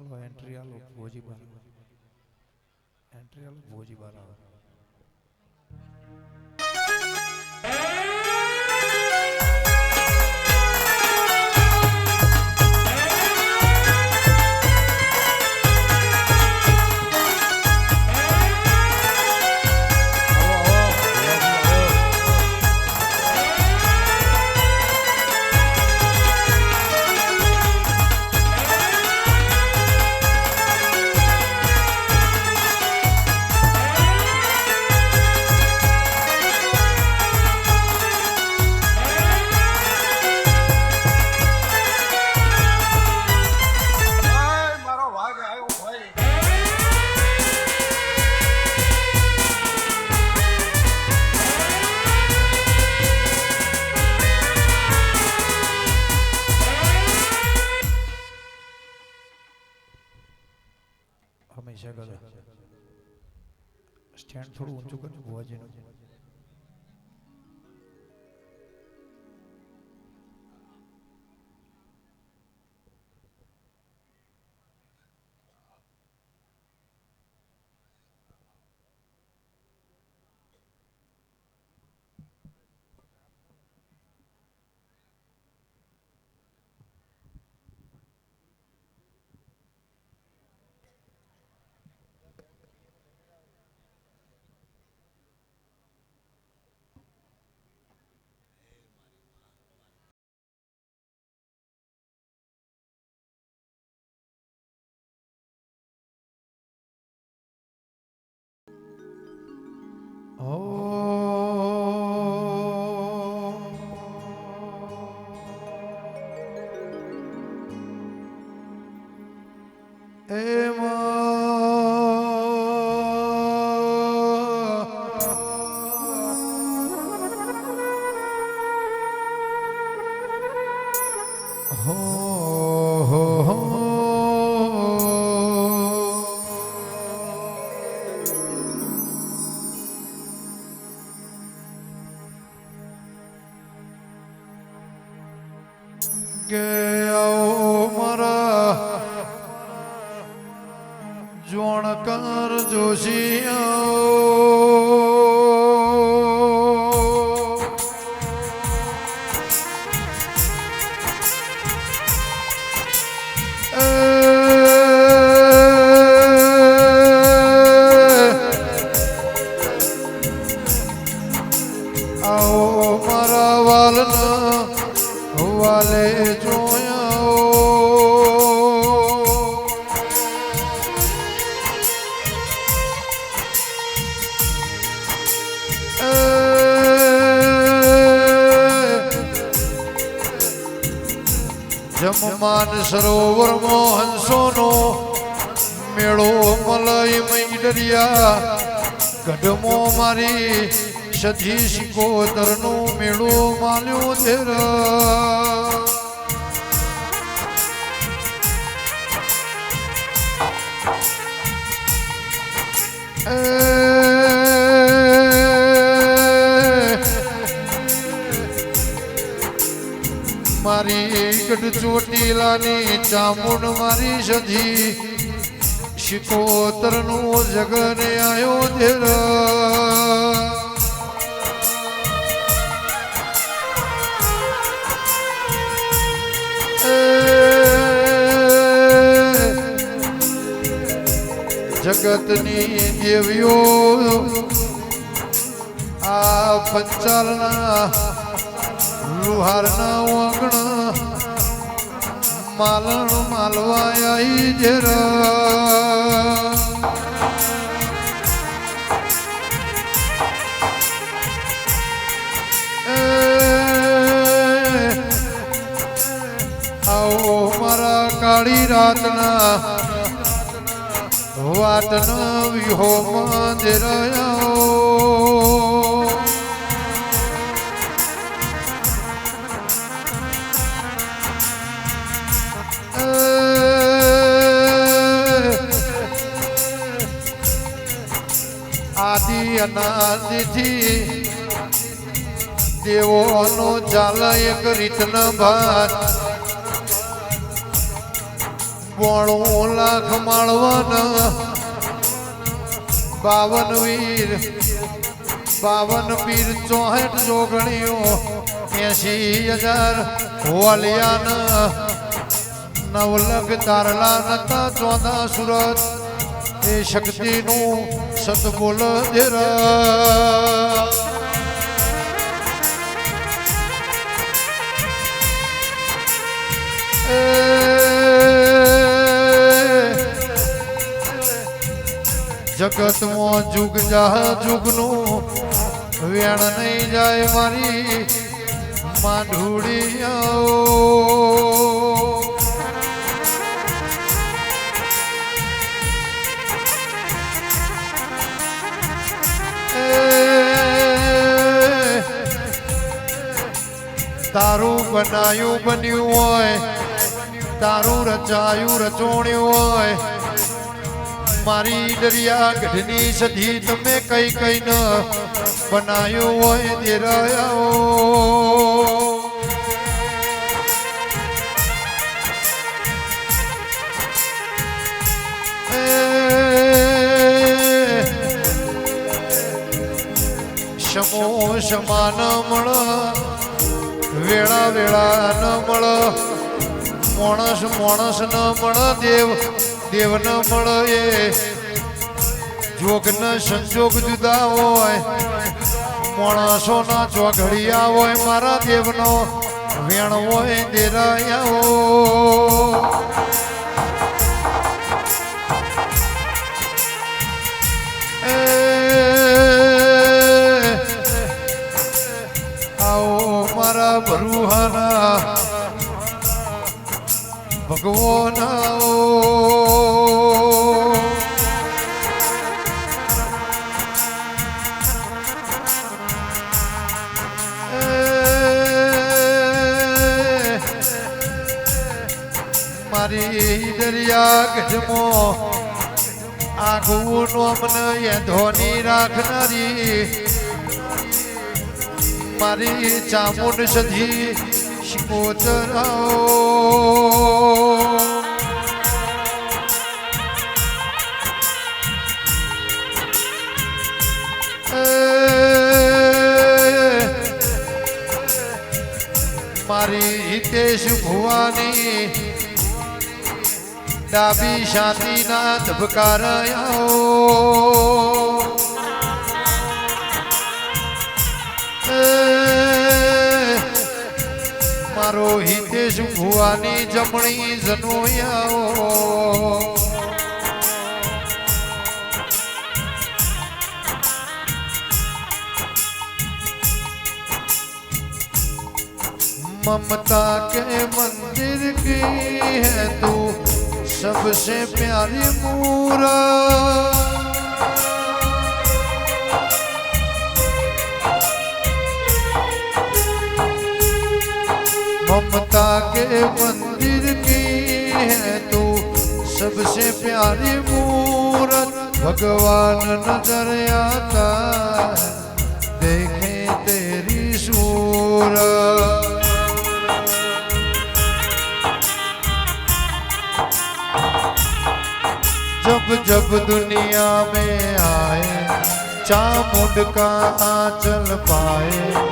હાલો entry હાલો ભોજી બાર. Entry હાલો ભોજી બાર આવે. હંમેશા શકે સ્ટેન્ડ થોડું ઊંચું કરજો ભુવાજીનું. કે આવો મારા જોણકર જમમાન સરોવર હંસોનો મેળો મલય મૈડરિયા ગઢમો મારી સધી શિકોતરનો મેળો માલ્યો ધેરા. ગઢ ચોટીલાની ચામુંડ મારી સધી શિકોતરનું જગને આયો ધેરા જગતની દેવીઓ, આ પંચાલના લુહારના વાંગણા માલણ માલવા આઈ જરા. આવો મારા કાળી રાતના વાટના વિહો જ આદિ અનાદિથી દેવોનો ચાલ એક રીતના ભાત. બોણું લાખ માળવાના બાવન વીર, બાવન પીર ચોહેઠ જોગણીઓ એસી હજાર વાલિયાના નવલખ તારલા નતા ચોદા સુરત. એ શક્તિનું સતબોલ દેરા જગતમાં જુગ જા જુગનું વેણ નહીં જાય મારી માંઢુડી તારું બનાયું બન્યું હોય, તારું રચાયું રચોણ્યું હોય. મારી દરિયા ગઢની સધી તમે કઈ કઈ ન બનાયું હોય તે રહ્યો શમો શમાન મળ વેળા વેળા ન મળ. માણસ માણસ ન મળ, દેવ દેવ ન મળ એ. જોગ ન સંજોગ જુદા હોય. માણસો ના ચોઘડિયા હોય, મારા દેવનો વેણ હોય, દેરાયા આવો મારી દરિયા ગજમો આખું નોમને એ ધોની રાખનારી. મારી ચામુંડ સધી શિકોતરાઓ ડાબી શાંતિના ધબકારાઓ મારો હિતેશ ભુવાની જમણી જનોયાઓ ममता के मंदिर की है तू सबसे प्यारी मूरा ममता के मंदिर की है तू सबसे प्यारी मूरत भगवान नजर आता है देखे तेरी सूरत जब जब दुनिया में आए चामुंड का आंचल पाए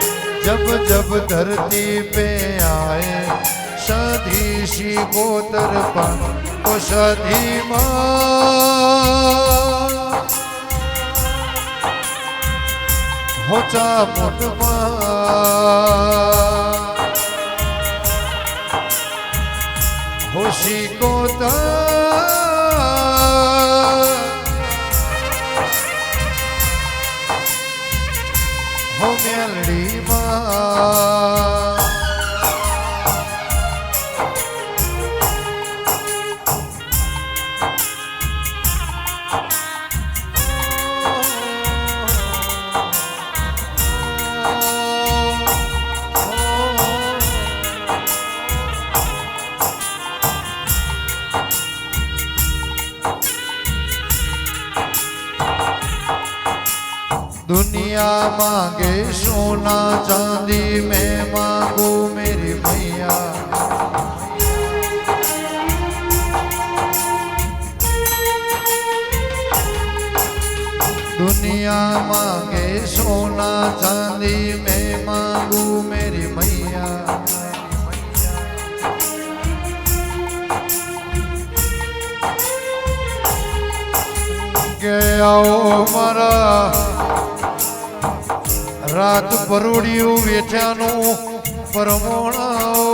जब जब धरती पे आए सधी सी गोतर पर ओ सधी माँ हो चामुंड माँ होशी गोतर હો મેલડીમાં मांगे, सोना चांदी में मांगो मेरे भैया। दुनिया मांगे, सोना चांदी में मांगू मेरे भैया। गया मरा રાત પરોડિયું વેઠ્યાનું પરમોણાઓ.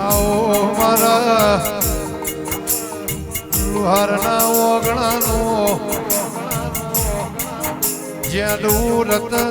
આવો મારા લુહારના ઓગણાનો. જ્યાં રતન